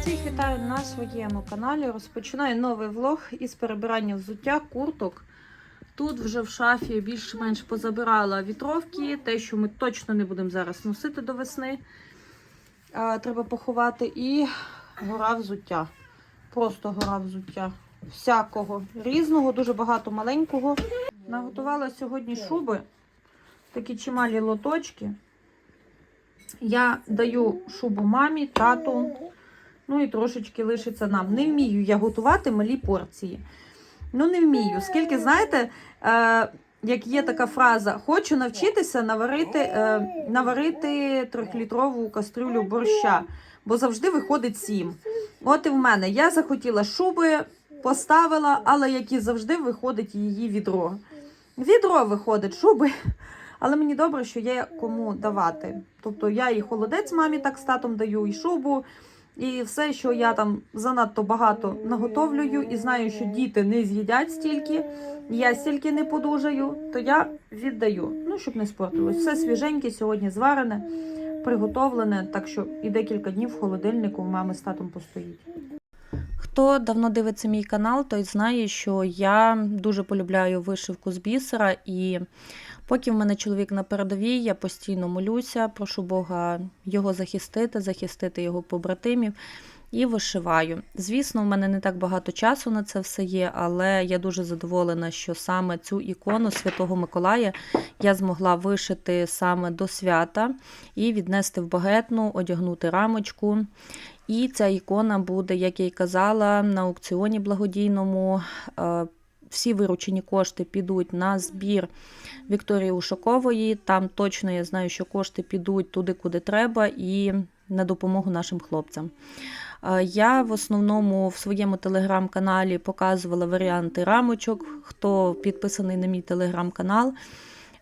Всіх вітаю на своєму каналі. Розпочинаю новий влог із перебирання взуття, курток. Тут вже в шафі більш-менш позабирала вітровки, те, що ми точно не будемо зараз носити до весни. Треба поховати. І гора взуття. Просто гора взуття. Всякого різного, дуже багато маленького. Наготувала сьогодні шуби, такі чималі лоточки. Я даю шубу мамі, тату. Ну і трошечки лишиться нам. Не вмію я готувати малі порції. Ну, не вмію. Скільки, знаєте, е, як є така фраза, хочу навчитися наварити, е, наварити трьохлітрову кастрюлю борща, бо завжди виходить сім. От і в мене. Я захотіла шуби, поставила, але як і завжди, виходить її відро. Відро виходить шуби, але мені добре, що є кому давати. Тобто я і холодець мамі так з татом даю, і шубу. І все, що я там занадто багато наготовлюю, і знаю, що діти не з'їдять стільки, я стільки не подужаю, то я віддаю. Ну, щоб не спортилось. Все свіженьке, сьогодні зварене, приготовлене, так що і декілька днів в холодильнику у мами з татом постоїть. Хто давно дивиться мій канал, той знає, що я дуже полюбляю вишивку з бісера. І поки в мене чоловік на передовій, я постійно молюся, прошу Бога його захистити, захистити його побратимів. І вишиваю. Звісно, в мене не так багато часу на це все є, але я дуже задоволена, що саме цю ікону Святого Миколая я змогла вишити саме до свята і віднести в багетну, одягнути рамочку. І ця ікона буде, як я й казала, на аукціоні благодійному. Е, Всі виручені кошти підуть на збір Вікторії Ушакової. Там точно я знаю, що кошти підуть туди, куди треба, і на допомогу нашим хлопцям. Е, Я в основному в своєму телеграм-каналі показувала варіанти рамочок. Хто підписаний на мій телеграм-канал,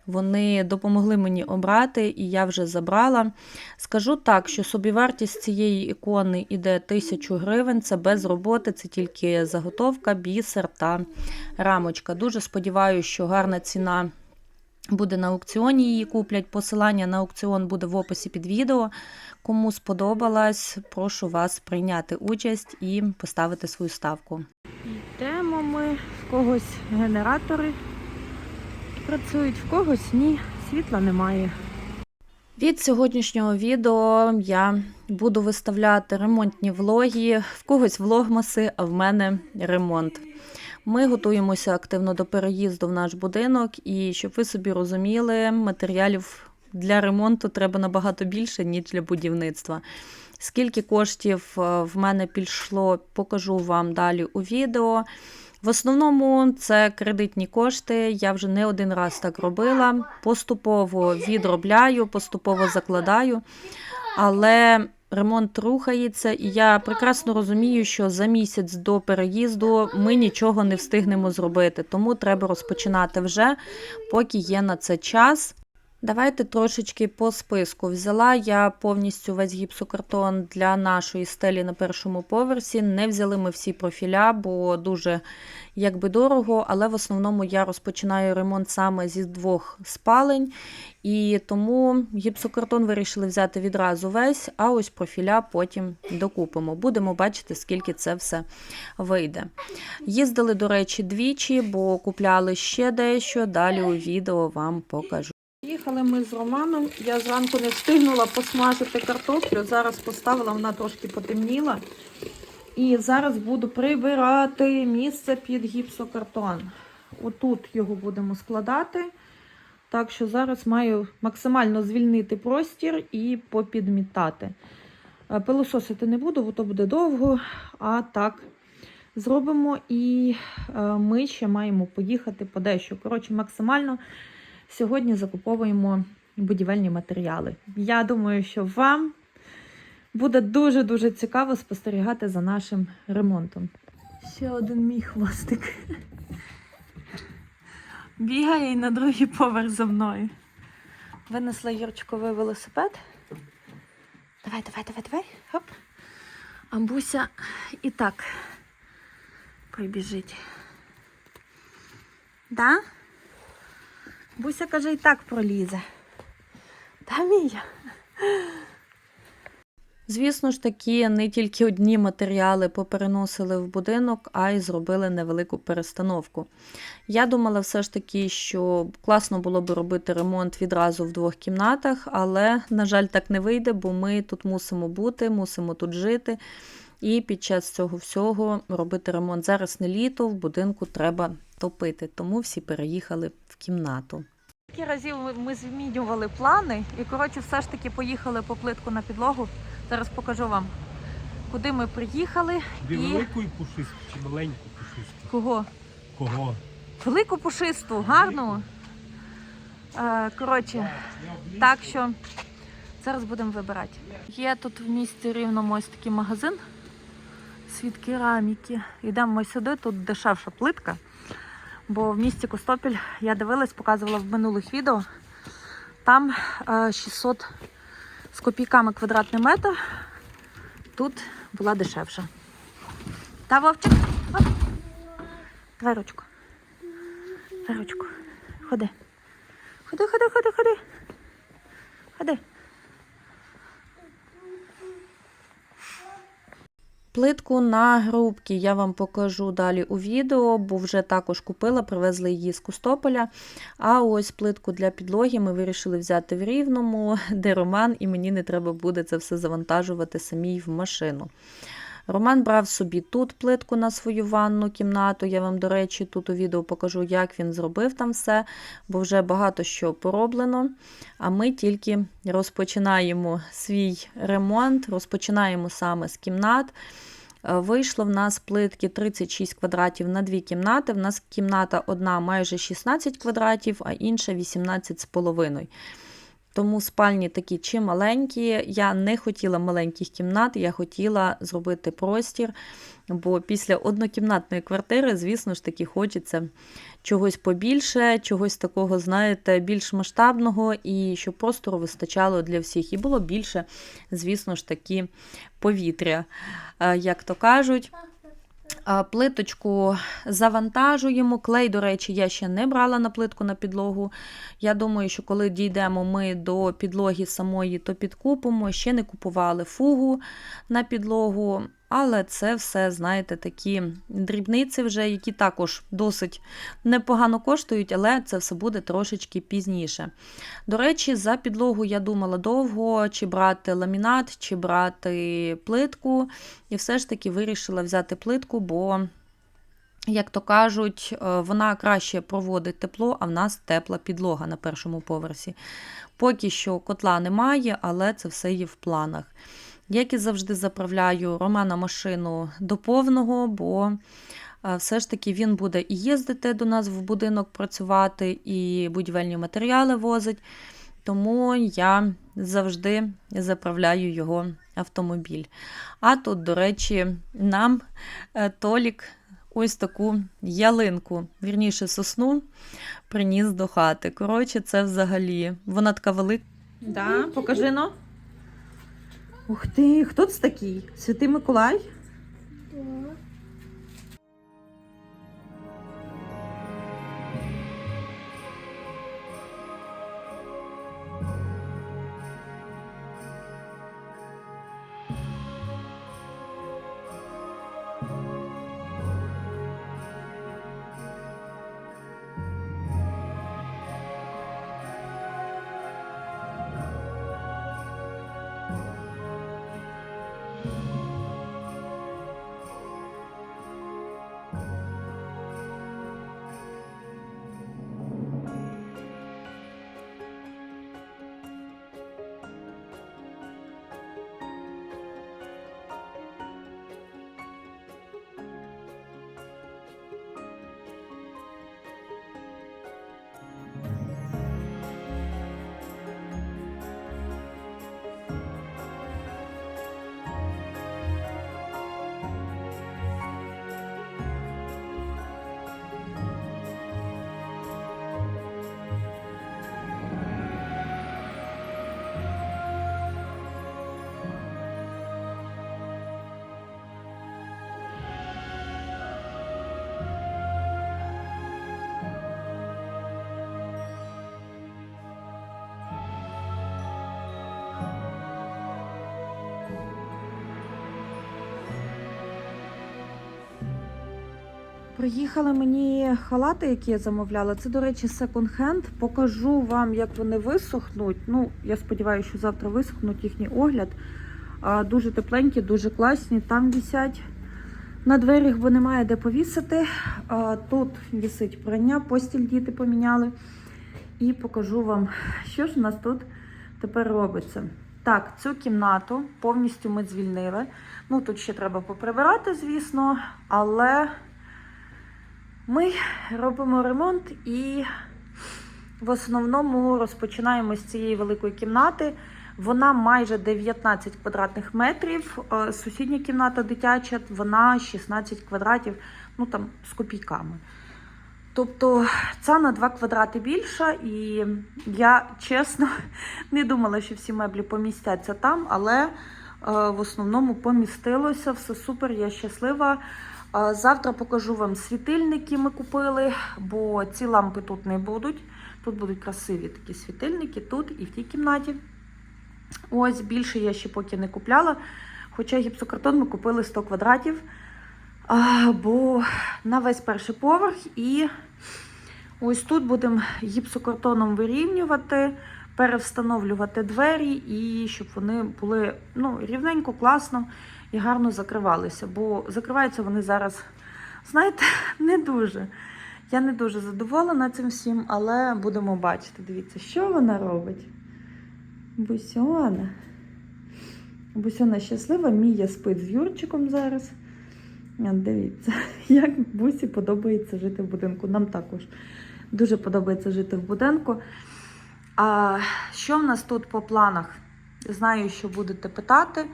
вони допомогли мені обрати, і я вже забрала. Скажу так, що собівартість цієї ікони йде 1000 гривень. Це без роботи, це тільки заготовка, бісер та рамочка. Дуже сподіваюся, що гарна ціна. Буде на аукціоні, її куплять. Посилання на аукціон буде в описі під відео. Кому сподобалось, прошу вас прийняти участь і поставити свою ставку. Йдемо ми, в когось генератори працюють, в когось ні, світла немає. Від сьогоднішнього відео я буду виставляти ремонтні влоги, в когось влогмаси, а в мене ремонт. Ми готуємося активно до переїзду в наш будинок, і щоб ви собі розуміли, матеріалів для ремонту треба набагато більше, ніж для будівництва. Скільки коштів е, в мене пішло, покажу вам далі у відео. В основному це кредитні кошти. Я вже не один раз так робила. Поступово відробляю, поступово закладаю. Але ремонт рухається, і я прекрасно розумію, що за місяць до переїзду ми нічого не встигнемо зробити. Тому треба розпочинати вже, поки є на це час. Давайте трошечки по списку. Взяла я повністю весь гіпсокартон для нашої стелі на першому поверсі. Не взяли ми всі профіля, бо дуже якби дорого, але в основному я розпочинаю ремонт саме зі двох спалень. І тому гіпсокартон вирішили взяти відразу весь, а ось профіля потім докупимо. Будемо бачити, скільки це все вийде. Їздили, до речі, двічі, бо купляли ще дещо. Далі у відео вам покажу. Їхали ми з Романом. Я зранку не встигнула посмажити картоплю. Зараз поставила, вона трошки потемніла. І зараз буду прибирати місце під гіпсокартон. Отут його будемо складати. Так що зараз маю максимально звільнити простір і попідмітати. Е, Пилососити не буду, бо то буде довго. А так зробимо. І е, ми ще маємо поїхати по дещо. Коротше, максимально сьогодні закуповуємо будівельні матеріали. Я думаю, що вам буде дуже-дуже цікаво спостерігати за нашим ремонтом. Ще один мій хвостик. Бігає і на другий поверх за мною. Винесла Юрчиковий велосипед. Давай, давай, давай, давай. Хоп. А, е, А Буся і так прибіжить. Да? Буся каже, і так пролізе. Та Мія. Звісно ж таки, не тільки одні матеріали попереносили в будинок, а й зробили невелику перестановку. Я думала все ж таки, що класно було би робити ремонт відразу в двох кімнатах, але, на жаль, так не вийде, бо ми тут мусимо бути, мусимо тут жити. І під час цього всього робити ремонт. Зараз не літо, в будинку треба топити, тому всі переїхали в кімнату. Скільки разів ми- змінювали плани, і коротше, все ж таки поїхали по плитку на підлогу. Зараз покажу вам, куди ми приїхали Тобі і велику і пушисту чи маленьку пушисту? кого. Кого? Велику пушисту, гарну. Е, коротше, так що зараз будемо вибирати. Є тут в місті рівному ось такий магазин світ кераміки. Йдемо сюди, тут дешевша плитка. Бо в місті Костопіль я дивилась, показувала в минулих відео. Там е, 600 з копійками квадратний метр. Тут була дешевша. Та Вовчик? Оп. Давай ручку. Давай ручку. Ходи. Ходи, ходи, ходи, ходи. Ходи. Плитку на грубки я вам покажу далі у відео, бо вже також купила, привезли її з Кустополя. А ось плитку для підлоги ми вирішили взяти в Рівному, де Роман, і мені не треба буде це все завантажувати самій в машину. Роман брав собі тут плитку на свою ванну кімнату. Я вам, до речі, тут у відео покажу, як він зробив там все, бо вже багато що пороблено. А ми тільки розпочинаємо свій ремонт, розпочинаємо саме з кімнат. Е, Вийшло в нас плитки 36 квадратів на дві кімнати. В нас кімната одна майже 16 квадратів, а інша 18,5. Тому спальні такі чи маленькі. Я не хотіла маленьких кімнат, я хотіла зробити простір, бо після однокімнатної квартири, звісно ж таки, хочеться чогось побільше, чогось такого, знаєте, більш масштабного, і щоб простору вистачало для всіх. І було більше, звісно ж таки, повітря, е, як то кажуть. Плиточку завантажуємо. Клей, до речі, я ще не брала на плитку на підлогу. Я думаю, що коли дійдемо ми до підлоги самої, то підкупимо. Ще не купували фугу на підлогу. Але це все, знаєте, такі дрібниці, вже, які також досить непогано коштують, але це все буде трошечки пізніше. До речі, за підлогу я думала довго, чи брати ламінат, чи брати плитку. І все ж таки вирішила взяти плитку, бо, як то кажуть, е, вона краще проводить тепло, а в нас тепла підлога на першому поверсі. Поки що котла немає, але це все є в планах. Як і завжди, заправляю Романа машину до повного, бо е, все ж таки він буде і їздити до нас в будинок працювати, і будівельні матеріали возить. Тому я завжди заправляю його автомобіль. А тут, до речі, нам е, Толік ось таку ялинку, вірніше, сосну, приніс до хати. Коротше, це взагалі. Вона така велика. Да, покажи но. Ух ти, хто це такий? Святий Миколай? Приїхали мені халати, які я замовляла. Це, до речі, секонд-хенд. Покажу вам, як вони висохнуть. Ну, я сподіваюся, що завтра висохнуть їхній огляд. Дуже тепленькі, дуже класні. Там висять на дверях, бо немає де повісити. Тут висить прання, постіль діти поміняли. І покажу вам, що ж у нас тут тепер робиться. Так, цю кімнату повністю ми звільнили. Ну, тут ще треба поприбирати, звісно, але ми робимо ремонт і в основному розпочинаємо з цієї великої кімнати. Вона майже 19 квадратних метрів. Е, Сусідня кімната дитяча, вона 16 квадратів, ну там з копійками. Тобто ця на 2 квадрати більша, і я чесно не думала, що всі меблі помістяться там, але е, в основному помістилося, все супер, я щаслива. Завтра покажу вам світильники ми купили, бо ці лампи тут не будуть. Тут будуть красиві такі світильники, тут і в тій кімнаті. Ось більше я ще поки не купляла. Хоча гіпсокартон ми купили 100 квадратів. Бо на весь перший поверх і ось тут будемо гіпсокартоном вирівнювати, перевстановлювати двері і щоб вони були ну, рівненько, класно і гарно закривалися. Бо закриваються вони зараз, знаєте, не дуже. Я не дуже задоволена цим всім, але будемо бачити. Дивіться, що вона робить. Бусьона. Бусьона щаслива, Мія спить з Юрчиком зараз. Дивіться, як бусі подобається жити в будинку. Нам також дуже подобається жити в будинку. А що в нас тут по планах? Знаю, що будете питати.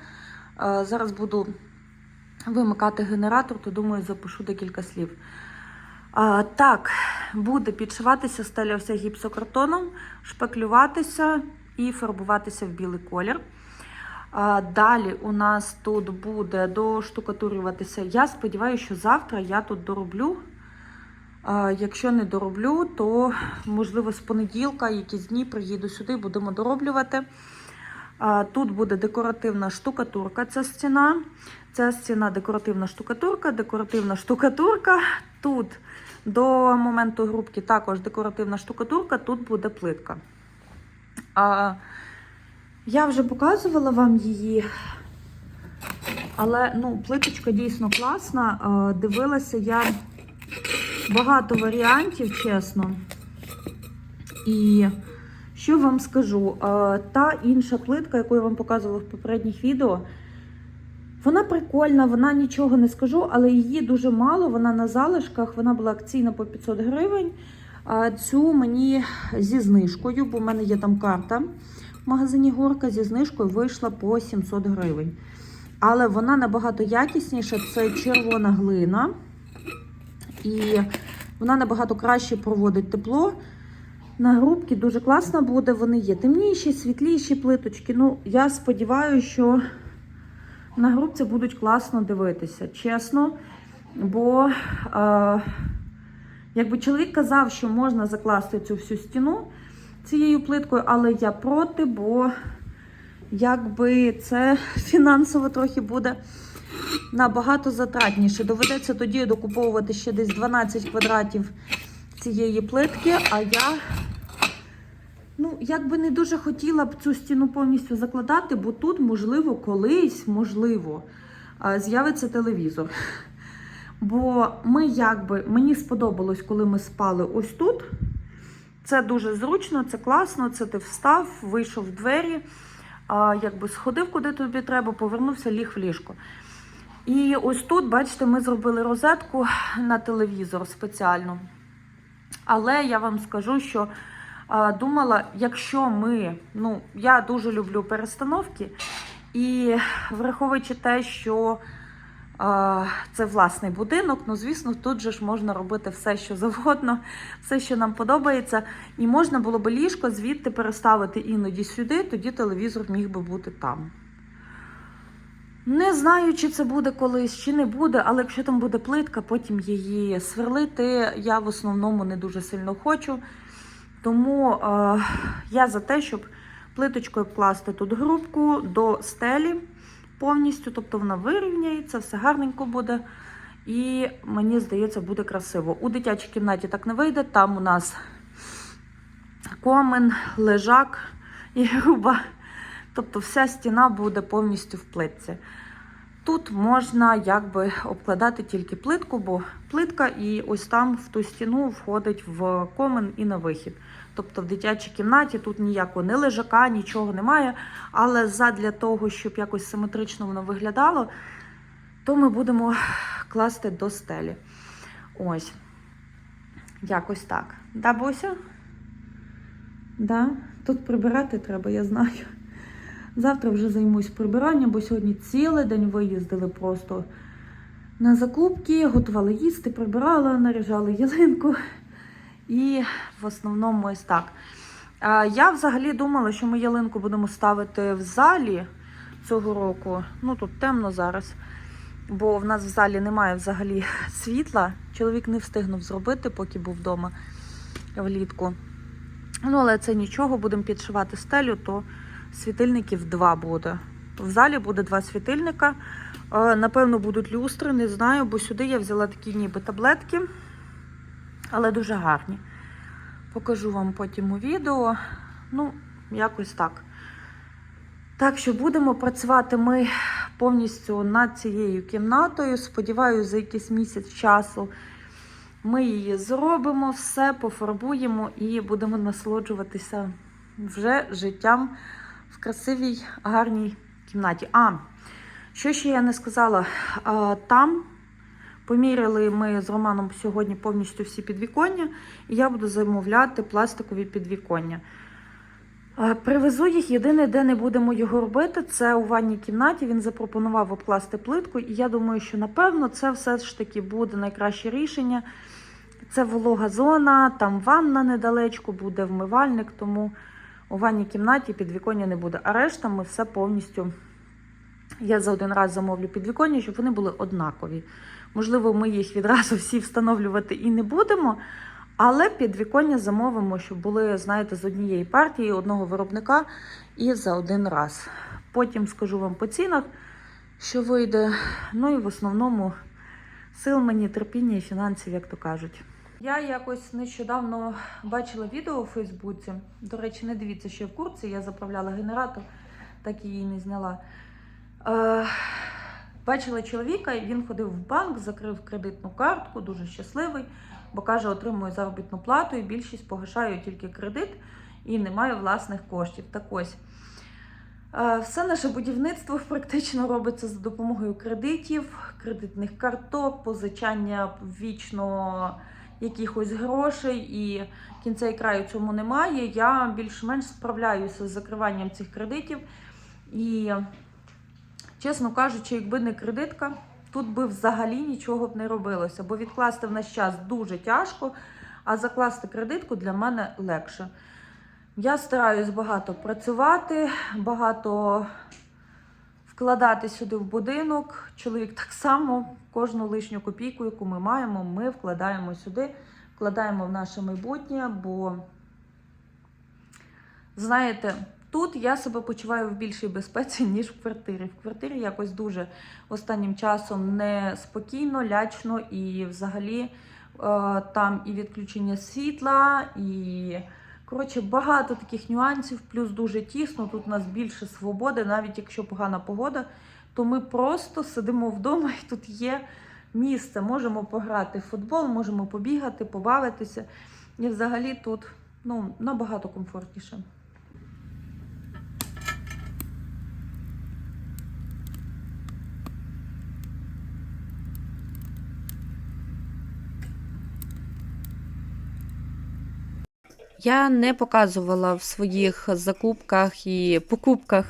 Зараз буду вимикати генератор, то думаю, запишу декілька слів. Так, буде підшиватися стеля вся гіпсокартоном, шпаклюватися і фарбуватися в білий колір. Далі у нас тут буде доштукатурюватися. Я сподіваюся, що завтра я тут дороблю. Якщо не дороблю, то можливо з понеділка, якісь дні приїду сюди, будемо дороблювати. Тут буде декоративна штукатурка. Ця стіна. Ця стіна декоративна штукатурка, декоративна штукатурка. Тут до моменту грубки також декоративна штукатурка, тут буде плитка. Я вже показувала вам її, але ну, плиточка дійсно класна. Дивилася я багато варіантів, чесно. І що вам скажу? Та інша плитка, яку я вам показувала в попередніх відео, вона прикольна, вона нічого не скажу, але її дуже мало. Вона на залишках, вона була акційна по 500 гривень. Цю мені зі знижкою, бо в мене є там карта в магазині Горка зі знижкою вийшла по 700 гривень. Але вона набагато якісніша, це червона глина. І вона набагато краще проводить тепло. На грубки дуже класно буде. Вони є темніші, світліші плиточки. Ну, я сподіваюся, що на грубці будуть класно дивитися, чесно. Бо е, якби чоловік казав, що можна закласти цю всю стіну цією плиткою, але я проти, бо якби це фінансово трохи буде набагато затратніше. Доведеться тоді докуповувати ще десь 12 квадратів цієї плитки, а я. Ну, як би не дуже хотіла б цю стіну повністю закладати, бо тут, можливо, колись, можливо, з'явиться телевізор. Бо ми якби, мені сподобалось, коли ми спали ось тут. Це дуже зручно, це класно, це ти встав, вийшов в двері, якби сходив, куди тобі треба, повернувся, ліг в ліжко. І ось тут, бачите, ми зробили розетку на телевізор спеціально. Але я вам скажу, що думала, якщо ми, ну, я дуже люблю перестановки, і враховуючи те, що це власний будинок, ну, звісно, тут же ж можна робити все, що завгодно, все, що нам подобається. І можна було би ліжко звідти переставити іноді сюди, тоді телевізор міг би бути там. Не знаю, чи це буде колись, чи не буде, але якщо там буде плитка, потім її сверлити. Я в основному не дуже сильно хочу. Тому е, я за те, щоб плиточкою вкласти тут грубку до стелі повністю, тобто вона вирівняється, все гарненько буде. І мені здається, буде красиво. У дитячій кімнаті так не вийде. Там у нас комен, лежак і груба. Тобто вся стіна буде повністю в плитці. Тут можна якби обкладати тільки плитку, бо плитка і ось там в ту стіну входить в комен і на вихід. Тобто в дитячій кімнаті тут ніякого не лежака, нічого немає. Але задля того, щоб якось симетрично воно виглядало, то ми будемо класти до стелі. Ось. Якось так. Да, Бося? Да? Тут прибирати треба, я знаю. Завтра вже займусь прибиранням, бо сьогодні цілий день виїздили просто на закупки, готували їсти, прибирала, наряжали ялинку. І в основному ось так. Я взагалі думала, що ми ялинку будемо ставити в залі цього року. Ну тут темно зараз, бо в нас в залі немає взагалі світла. Чоловік не встигнув зробити, поки був вдома влітку. Ну, але це нічого, будемо підшивати стелю, то світильників два буде. В залі буде два світильника. Е, Напевно, будуть люстри, не знаю, бо сюди я взяла такі ніби таблетки, але дуже гарні. Покажу вам потім у відео. Ну, якось так. Так що будемо працювати ми повністю над цією кімнатою. Сподіваюся, за якийсь місяць часу ми її зробимо, все пофарбуємо і будемо насолоджуватися вже життям красивій, гарній кімнаті. А, що ще я не сказала? Там поміряли ми з Романом сьогодні повністю всі підвіконня, і я буду замовляти пластикові підвіконня. Привезу їх. Єдине, де не будемо його робити, це у ванній кімнаті. Він запропонував обкласти плитку, і я думаю, що напевно це все ж таки буде найкраще рішення. Це волога зона, там ванна недалечко, буде вмивальник, тому у ванній кімнаті підвіконня не буде. А решта ми все повністю. Я за один раз замовлю підвіконня, щоб вони були однакові. Можливо, ми їх відразу всі встановлювати і не будемо, але підвіконня замовимо, щоб були, знаєте, з однієї партії, одного виробника і за один раз. Потім скажу вам по цінах, що вийде. Ну і в основному сил мені терпіння і фінансів, як то кажуть. Я якось нещодавно бачила відео у Фейсбуці. До речі, не дивіться, що я в курці. Я заправляла генератор, так її не зняла. Е, бачила чоловіка, він ходив в банк, закрив кредитну картку, дуже щасливий, бо каже, отримую заробітну плату, і більшість погашаю тільки кредит і не маю власних коштів. Так ось. Е, Все наше будівництво практично робиться за допомогою кредитів, кредитних карток, позичання вічно якихось грошей, і кінця і краю цьому немає. Я більш-менш справляюся з закриванням цих кредитів. І, чесно кажучи, якби не кредитка, тут би взагалі нічого б не робилося, бо відкласти в наш час дуже тяжко, а закласти кредитку для мене легше. Я стараюсь багато працювати, багато вкладати сюди в будинок. Чоловік так само кожну лишню копійку, яку ми маємо, ми вкладаємо сюди, вкладаємо в наше майбутнє, бо, знаєте, тут я себе почуваю в більшій безпеці, ніж в квартирі. В квартирі якось дуже останнім часом неспокійно, лячно і взагалі е, там і відключення світла, і. Коротше, багато таких нюансів, плюс дуже тісно. Тут у нас більше свободи, навіть якщо погана погода, то ми просто сидимо вдома і тут є місце. Можемо пограти в футбол, можемо побігати, побавитися. І взагалі тут ну, набагато комфортніше. Я не показувала в своїх закупках і покупках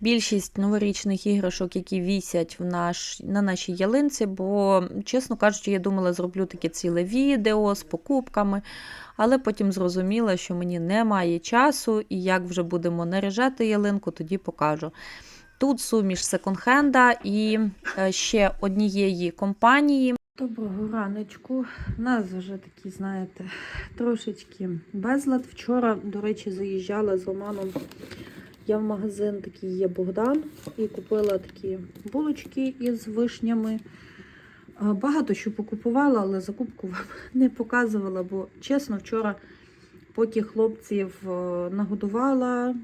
більшість новорічних іграшок, які вісять в наш, на нашій ялинці, бо, чесно кажучи, я думала, зроблю таке ціле відео з покупками, але потім зрозуміла, що мені немає часу, і як вже будемо наряжати ялинку, тоді покажу. Тут суміш секонд-хенда і е, ще однієї компанії. Доброго раночку. У нас вже такі, знаєте, трошечки безлад. Вчора, до речі, заїжджала з Романом. Я в магазин такий є Богдан і купила такі булочки із вишнями. Багато що покупувала, але закупку вам не показувала, бо чесно, вчора, поки хлопців е, нагодувала,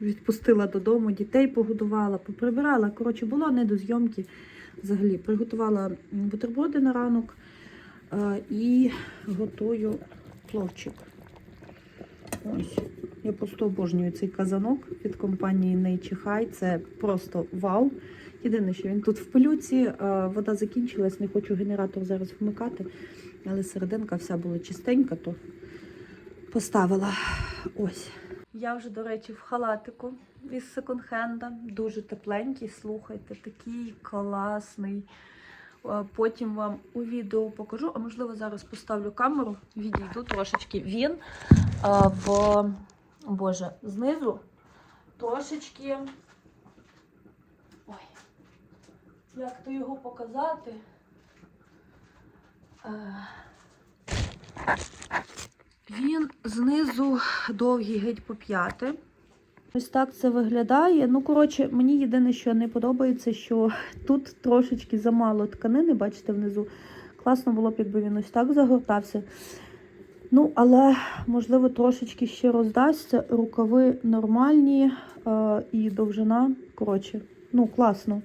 відпустила додому, дітей погодувала, поприбирала. Коротше, була не до зйомки взагалі. Приготувала бутерброди на ранок е, і готую пловчик. Ось. Я просто обожнюю цей казанок від компанії Nature High. Це просто вау. Єдине, що він тут в пилюці, е, вода закінчилась, не хочу генератор зараз вмикати, але серединка вся була чистенька, то поставила. Ось. Я вже, до речі, в халатику із секонд-хенда. Дуже тепленький, слухайте, такий класний. Потім вам у відео покажу, а можливо зараз поставлю камеру, відійду трошечки. Він а, в Боже, знизу трошечки. Ой, як то його показати? Е, Він знизу довгий геть по п'яти. Ось так це виглядає. Ну, коротше, мені єдине, що не подобається, що тут трошечки замало тканини, бачите, внизу. Класно було б, якби він ось так загортався. Ну, але, можливо, трошечки ще роздасться. Рукави нормальні е, і довжина. Коротше, ну, класно,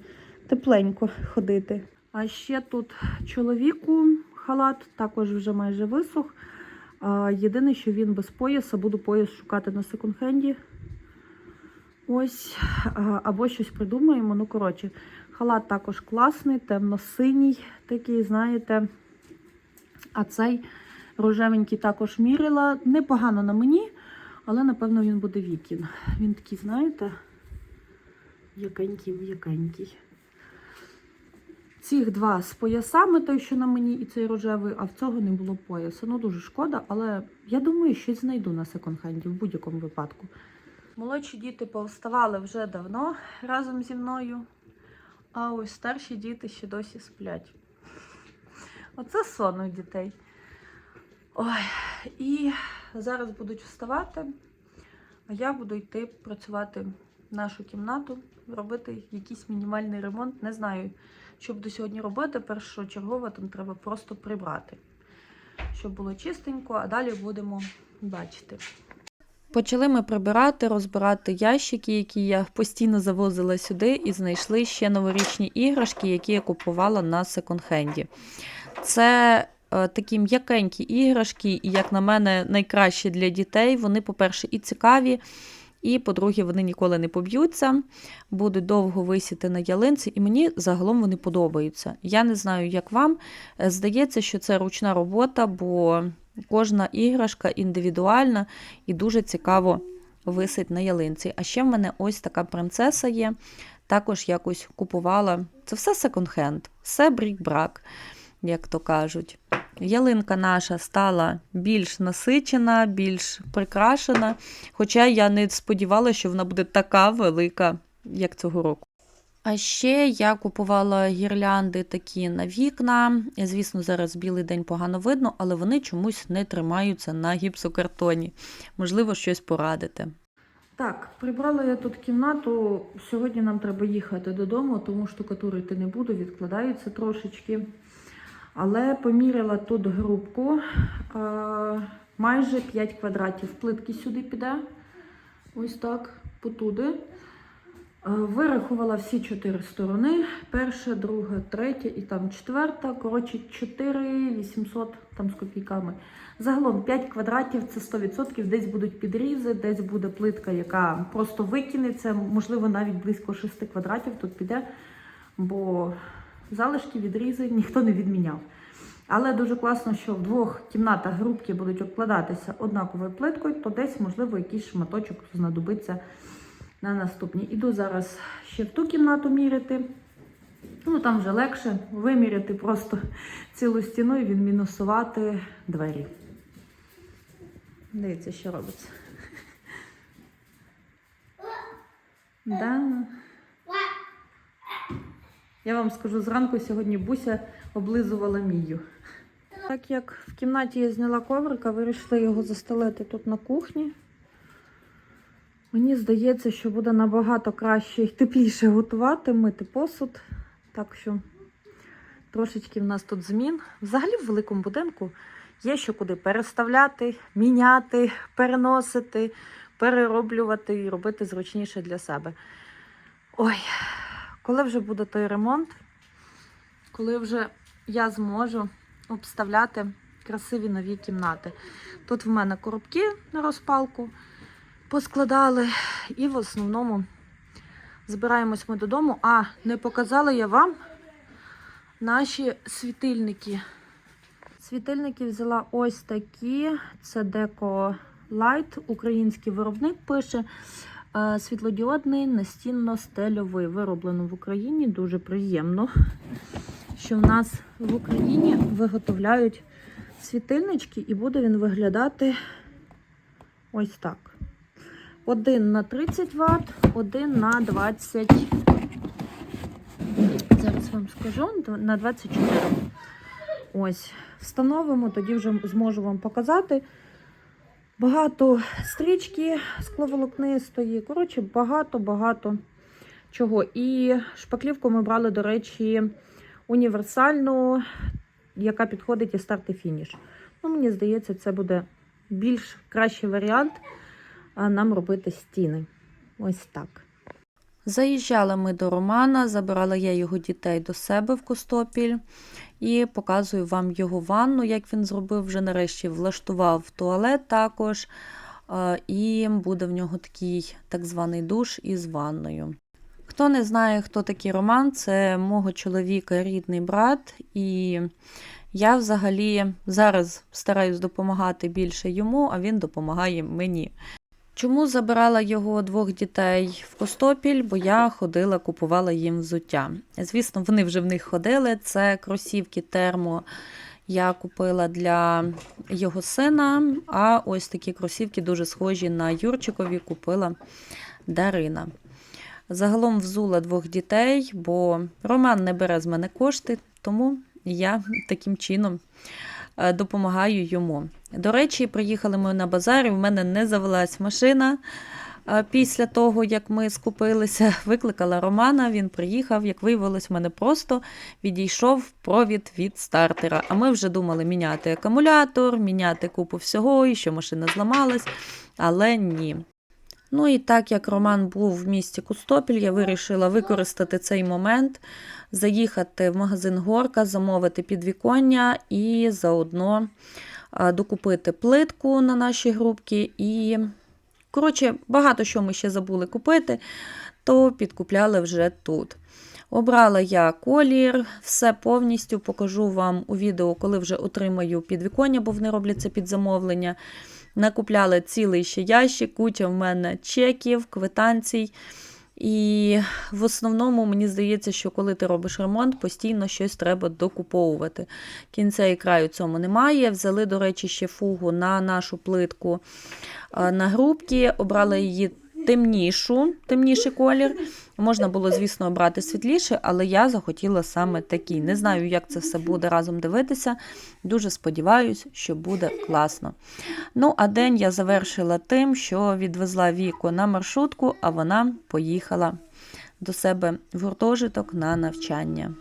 тепленько ходити. А ще тут чоловіку халат, також вже майже висох. А, єдине, що він без пояса, буду пояс шукати на секонд-хенді. Ось, або щось придумаємо. Ну, коротше, халат також класний, темно-синій, такий, знаєте. А цей рожевенький також міряла. Непогано на мені, але, напевно, він буде вікін. Він такий, знаєте, якенький, м'якенький. Цих два з поясами, той, що на мені, і цей рожевий, а в цього не було пояса. Ну, дуже шкода, але я думаю, щось знайду на секонд-хенді в будь-якому випадку. Молодші діти повставали вже давно разом зі мною, а ось старші діти ще досі сплять. Оце сон у дітей. Ой, і зараз будуть вставати, а я буду йти працювати в нашу кімнату, робити якийсь мінімальний ремонт. Не знаю, що буду сьогодні робити. Першочергово там треба просто прибрати, щоб було чистенько, а далі будемо бачити. Почали ми прибирати, розбирати ящики, які я постійно завозила сюди, і знайшли ще новорічні іграшки, які я купувала на секонд-хенді. Це е, такі м'якенькі іграшки, і, як на мене, найкращі для дітей. Вони, по-перше, і цікаві, і, по-друге, вони ніколи не поб'ються, будуть довго висіти на ялинці, і мені загалом вони подобаються. Я не знаю, як вам. Е, Здається, що це ручна робота, бо кожна іграшка індивідуальна і дуже цікаво висить на ялинці. А ще в мене ось така принцеса є. Також якось купувала. Це все секонд-хенд, все брік-брак, як то кажуть. Ялинка наша стала більш насичена, більш прикрашена. Хоча я не сподівалася, що вона буде така велика, як цього року. А ще я купувала гірлянди такі на вікна. Звісно, зараз білий день погано видно, але вони чомусь не тримаються на гіпсокартоні. Можливо, щось порадите. Так, прибрала я тут кімнату. Сьогодні нам треба їхати додому, тому штукатурити не буду, відкладаються трошечки. Але поміряла тут грубку. Майже 5 квадратів плитки сюди піде. Ось так, потуди. Е, Вирахувала всі чотири сторони. Перша, друга, третя і там четверта. Коротше, 4 800 там з копійками. Загалом 5 квадратів це 100%. Десь будуть підрізи, десь буде плитка, яка просто викинеться. Можливо, навіть близько 6 квадратів тут піде, бо залишки відрізи ніхто не відміняв. Але дуже класно, що в двох кімнатах грубки будуть обкладатися однаковою плиткою, то десь, можливо, якийсь шматочок знадобиться на наступні. Іду зараз ще в ту кімнату міряти. Ну, там вже легше виміряти просто цілу стіну і відмінусувати двері. Дивіться, що робиться. Да. Я вам скажу, зранку сьогодні Буся облизувала Мію. Так як в кімнаті я зняла коврика, вирішила його застелити тут на кухні. Мені здається, що буде набагато краще і тепліше готувати, мити посуд. Так що Трошечки в нас тут змін. Взагалі в великому будинку є що куди переставляти, міняти, переносити, перероблювати і робити зручніше для себе. Ой, коли вже буде той ремонт, коли вже я зможу обставляти красиві нові кімнати. Тут в мене коробки на розпалку поскладали, і в основному збираємось ми додому. А, не показала я вам наші світильники. Світильники взяла ось такі. Це Deco Light, український виробник пише. Е, Світлодіодний настінно-стельовий. Вироблено в Україні. Дуже приємно, що в нас в Україні виготовляють світильнички, і буде він виглядати ось так. Один на 30 Вт, один на 20. Зараз вам скажу на 24. Ось, встановимо, тоді вже зможу вам показати. Багато стрічки скловолокнистої. Коротше, багато-багато чого. І шпаклівку ми брали, до речі, універсальну, яка підходить і старт і фініш. Ну, мені здається, це буде більш кращий варіант нам робити стіни. Ось так. Заїжджали ми до Романа, забирала я його дітей до себе в Костопіль і показую вам його ванну, як він зробив вже нарешті, влаштував туалет також. І буде в нього такий так званий душ із ванною. Хто не знає, хто такий Роман, це мого чоловіка рідний брат. І я взагалі зараз стараюсь допомагати більше йому, а він допомагає мені. Чому забирала його двох дітей в Костопіль? Бо я ходила, купувала їм взуття. Звісно, вони вже в них ходили. Це кросівки термо. Я купила для його сина, а ось такі кросівки дуже схожі на Юрчикові, купила Дарина. Загалом взула двох дітей, бо Роман не бере з мене кошти, тому я таким чином е, допомагаю йому. До речі, приїхали ми на базар, і в мене не завелась машина. Після того, як ми скупилися, викликала Романа, він приїхав. Як виявилось, в мене просто відійшов провід від стартера. А ми вже думали міняти акумулятор, міняти купу всього, і що машина зламалась, але ні. Ну і так як Роман був в місті Кустопіль, я вирішила використати цей момент, заїхати в магазин Горка, замовити підвіконня і заодно докупити плитку на наші грубки. І, коротше, багато що ми ще забули купити, то підкупляли вже тут. Обрала я колір, все повністю покажу вам у відео, коли вже отримаю підвіконня, бо вони робляться під замовлення. Накупляли цілий ще ящик, куча в мене чеків, квитанцій. І в основному мені здається, що коли ти робиш ремонт, постійно щось треба докуповувати. Кінця і краю цьому немає. Взяли, до речі, ще фугу на нашу плитку на грубки, обрали її темнішу, темніший колір. Можна було, звісно, обрати світліше, але я захотіла саме такий. Не знаю, як це все буде разом дивитися. Дуже сподіваюся, що буде класно. Ну, а день я завершила тим, що відвезла Віку на маршрутку, а вона поїхала до себе в гуртожиток на навчання.